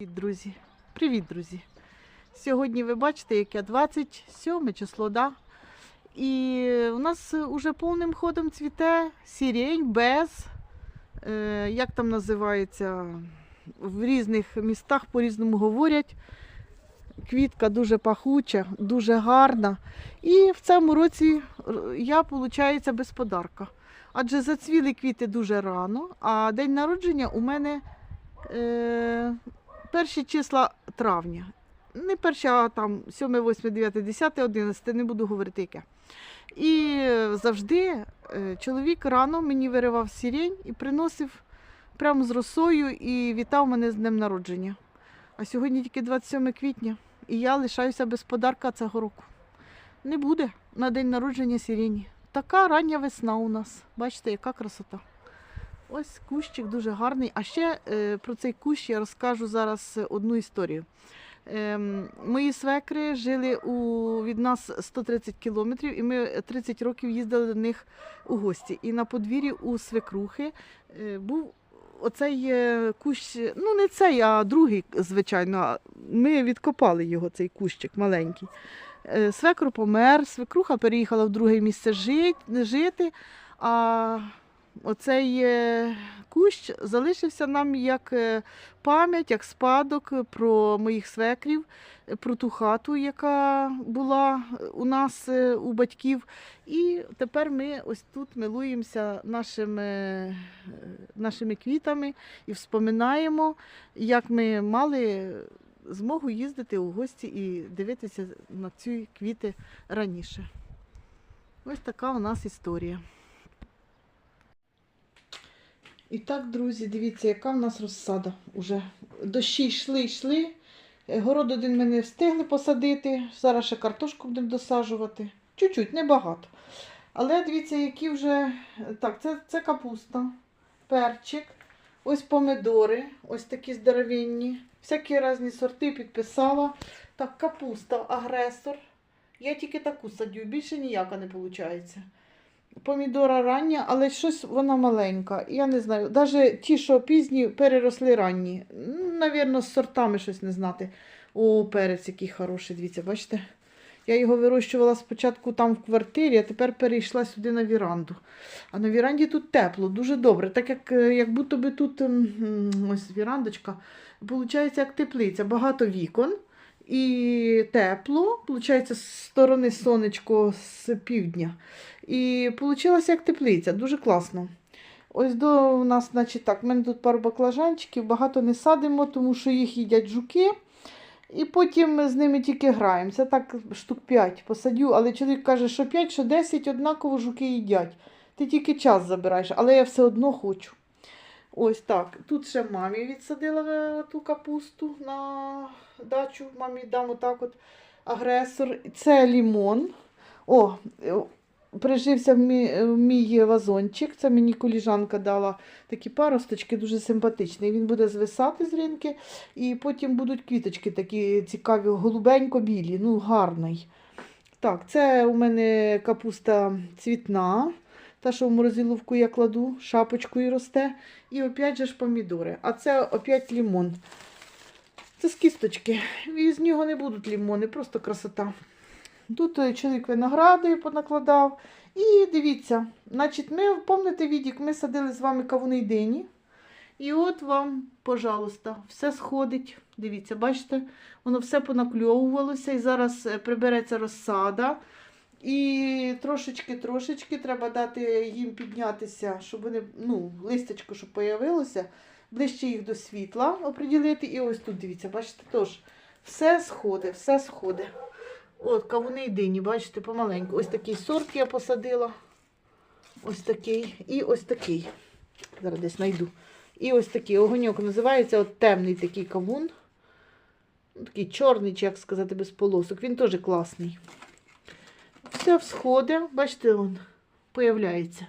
Друзі! Привіт, друзі! Сьогодні ви бачите, яке 27 число, да? І у нас уже повним ходом цвіте сірень без, як там називається, в різних містах по-різному говорять. Квітка дуже пахуча, дуже гарна. І в цьому році я, виходить, без подарка. Адже зацвіли квіти дуже рано, а день народження у мене е, перші числа травня. Не перші, а там 7, 8, 9, 10, 11, не буду говорити яке. І завжди е, чоловік рано мені виривав сірень і приносив прямо з росою і вітав мене з днем народження. А сьогодні тільки 27 квітня, і я лишаюся без подарка цього року. Не буде на день народження сірені. Така рання весна у нас. Бачите, яка красота. Ось кущик дуже гарний. А ще е, про цей кущ я розкажу зараз е, одну історію. Ем, мої свекри жили у, від нас 130 кілометрів, і ми 30 років їздили до них у гості. І на подвір'ї у свекрухи е, був оцей е, кущ, ну не цей, а другий, звичайно. Ми відкопали його, цей кущик маленький. Е, Свекро помер, свекруха переїхала в друге місце жити а оцей е, кущ залишився нам як е, пам'ять, як спадок про моїх свекрів, е, про ту хату, яка була у нас е, у батьків. І тепер ми ось тут милуємося нашими, е, нашими квітами і вспоминаємо, як ми мали змогу їздити у гості і дивитися на ці квіти раніше. Ось така у нас історія. І так, друзі, дивіться, яка в нас розсада уже. Дощі йшли, йшли. Е, Город один ми не встигли посадити. Зараз ще картошку будемо досаджувати. Чуть-чуть, небагато. Але дивіться, які вже. Так, це, це капуста, перчик, ось помидори, ось такі здоровенні. Всякі різні сорти підписала. Так, капуста, агресор. Я тільки таку садю, більше ніяка не виходить. Помідора рання, але щось вона маленька. Я не знаю. Навіть ті, що пізні, переросли ранні. М, Навірно, з сортами щось не знати. О, перець який хороший, дивіться, бачите? Я його вирощувала спочатку там в квартирі, а тепер перейшла сюди на віранду. А на віранді тут тепло, дуже добре. Так як, е, як будто би тут ось вірандочка, виходить, як теплиця, багато вікон. І тепло, виходить, з сторони сонечко з півдня. І вийшло як теплиця, дуже класно. Ось до у нас, значить, так, в мене тут пару баклажанчиків, багато не садимо, тому що їх їдять жуки. І потім ми з ними тільки граємося. Так штук 5 посадю, але чоловік каже, що 5, що 10 однаково жуки їдять. Ти тільки час забираєш, але я все одно хочу. Ось так. Тут ще мамі відсадила е, ту капусту на дачу. Мамі дам отак от агресор. Це лімон. О, е, прижився в мій, в мій вазончик. Це мені коліжанка дала такі паросточки, дуже симпатичні. Він буде звисати з ринки, і потім будуть квіточки такі цікаві, голубенько-білі, ну гарний. Так, це у мене капуста цвітна. Та, що в морозиловку я кладу, шапочкою росте. І опять же ж помідори. А це опять лімон. Це з кісточки. І з нього не будуть лімони, просто красота. Тут е, чоловік виногради понакладав. І дивіться, значить, ми, пам'ятаєте, Відік, ми садили з вами кавуни дині. І от вам, пожалуйста, все сходить. Дивіться, бачите, воно все понакльовувалося і зараз е, прибереться розсада. І трошечки-трошечки треба дати їм піднятися, щоб вони, ну, листячко, щоб появилося, ближче їх до світла оприділити. І ось тут, дивіться, бачите, тож все сходить, все сходить. От, кавуни й дині, бачите, помаленьку. Ось такий сорт я посадила. Ось такий і ось такий. Зараз десь знайду. І ось такий огоньок називається от темний такий кавун. Такий чорний, чи як сказати, без полосок. Він теж класний. Все всходить, бачите, він появляється.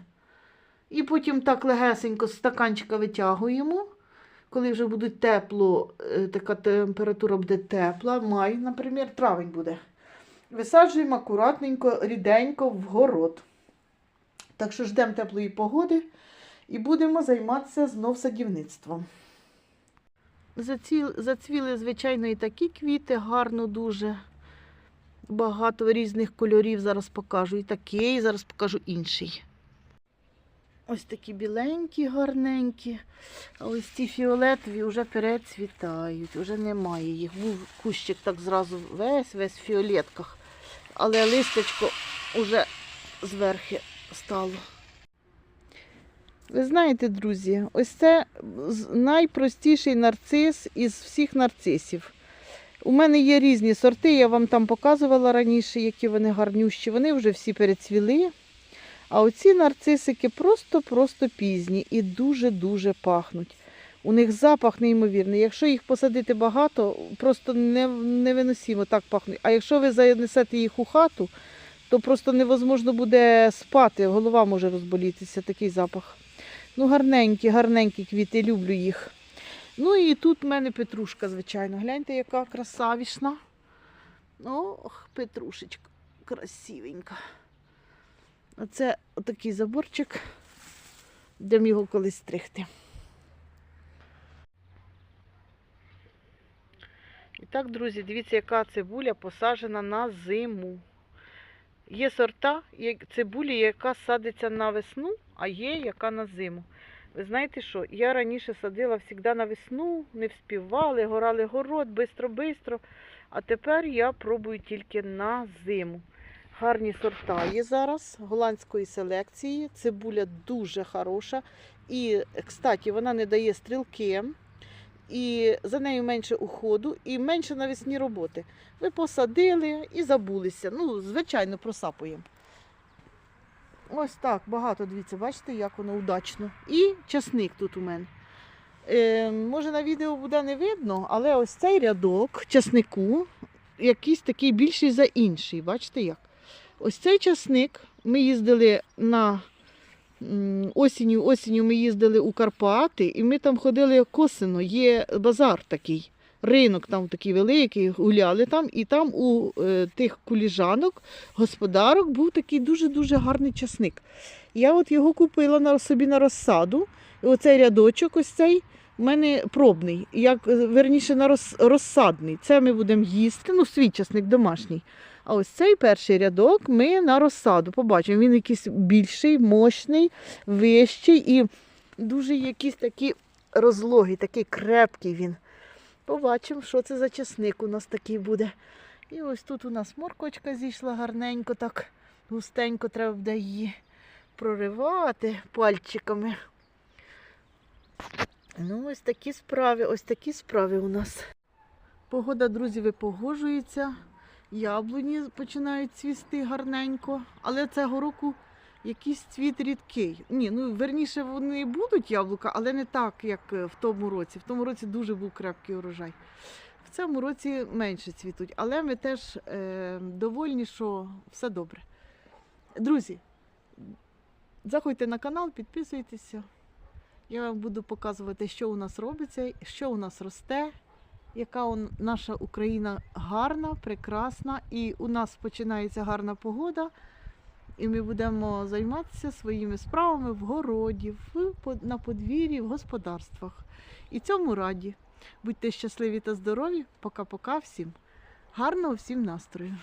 І потім так легесенько з стаканчика витягуємо. Коли вже буде тепло, е, така температура буде тепла, май, наприклад, травень буде. Висаджуємо акуратненько, ріденько в город. Так що ждемо теплої погоди і будемо займатися знов садівництвом. Зацвіли, звичайно, і такі квіти, гарно дуже. Багато різних кольорів зараз покажу. І такий, і зараз покажу інший. Ось такі біленькі, гарненькі. А ось ці фіолетові вже перецвітають, вже немає їх. Був кущик так зразу весь, весь в фіолетках. Але листечко вже зверхи стало. Ви знаєте, друзі, ось це найпростіший нарцис із всіх нарцисів. У мене є різні сорти, я вам там показувала раніше, які вони гарнющі. Вони вже всі перецвіли. А оці нарцисики просто-просто пізні і дуже-дуже пахнуть. У них запах неймовірний. Якщо їх посадити багато, просто не, невиносимо так пахнуть. А якщо ви занесете їх у хату, то просто невозможно буде спати, голова може розболітися, такий запах. Ну, гарненькі, гарненькі квіти, люблю їх. Ну і тут в мене петрушка, звичайно. Гляньте, яка красавішна. Ох, петрушечка, красивенька. Оце отакий заборчик. Будемо його колись стригти. І так, друзі, дивіться, яка цибуля посаджена на зиму. Є сорта цибулі, яка садиться на весну, а є яка на зиму. Ви знаєте що? Я раніше садила завжди на весну, не вспівали, горали город, бистро-бистро. А тепер я пробую тільки на зиму. Гарні сорта є зараз голландської селекції. Цибуля дуже хороша. І, кстати, вона не дає стрілки, і за нею менше уходу, і менше навесні роботи. Ви посадили і забулися. Ну, звичайно, просапуємо. Ось так, багато, дивіться, бачите, як воно удачно. І часник тут у мене. Е, може на відео буде не видно, але ось цей рядок часнику якийсь такий більший за інший. Бачите як? Ось цей часник ми їздили на осінню, осінню ми їздили у Карпати, і ми там ходили косино, є базар такий. Ринок там такий великий, гуляли там, і там у е, тих куліжанок, господарок був такий дуже-дуже гарний часник. Я от його купила на, собі на розсаду. І оцей рядочок, ось цей, у мене пробний, як е, верніше на роз, розсадний. Це ми будемо їсти, ну, свій часник домашній. А ось цей перший рядок ми на розсаду побачимо. Він якийсь більший, мощний, вищий і дуже якийсь такий розлогий, такий крепкий він. Побачимо, що це за часник у нас такий буде. І ось тут у нас моркочка зійшла гарненько, так густенько треба буде її проривати пальчиками. Ну, ось такі справи, ось такі справи у нас. Погода, друзі, випогоджується. Яблуні починають цвісти гарненько, але цього року якийсь цвіт рідкий. Ні, ну верніше вони будуть яблука, але не так, як е, в тому році. В тому році дуже був крепкий урожай. В цьому році менше цвітуть, але ми теж е, довольні, що все добре. Друзі, заходьте на канал, підписуйтеся. Я вам буду показувати, що у нас робиться, що у нас росте, яка наша Україна гарна, прекрасна, і у нас починається гарна погода. І ми будемо займатися своїми справами в городі, в, на подвір'ї, в господарствах. І цьому раді. Будьте щасливі та здорові. Пока-пока всім. Гарного всім настрою!